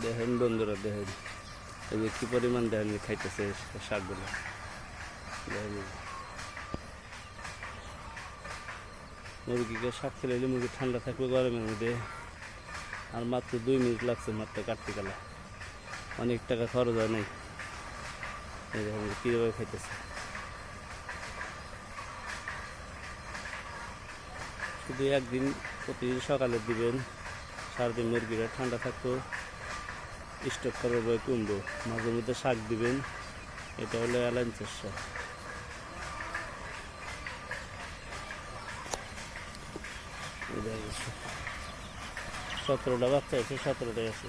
দেখেন বন্ধুরা দেখেন যে কি পরিমাণ দেখেন খাইতেছে শাকগুলো। দেখেন মুরগিকে শাক খেলে মুরগি ঠান্ডা থাকবে গরমের মধ্যে। আর মাত্র দুই মিনিট লাগছে মাত্র কাটতে গেলে। অনেক টাকা খরচ হয় নাই। কীভাবে খাইতেছে। শুধু একদিন প্রতিদিন সকালে দিবেন। সারাদিন মুরগিরা ঠান্ডা থাকতো। স্টক করার পরে কুমড়ো মাঝে মধ্যে শাক দিবেন, এটা হলো অ্যালায়েন্সের শাক সতেরোটা বাচ্চা আছে, সতেরোটাই আছে।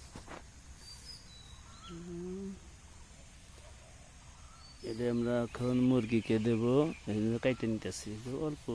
এটা আমরা এখন মুরগিকে দেবো এই জন্য কাইটে নিতেছি অল্প।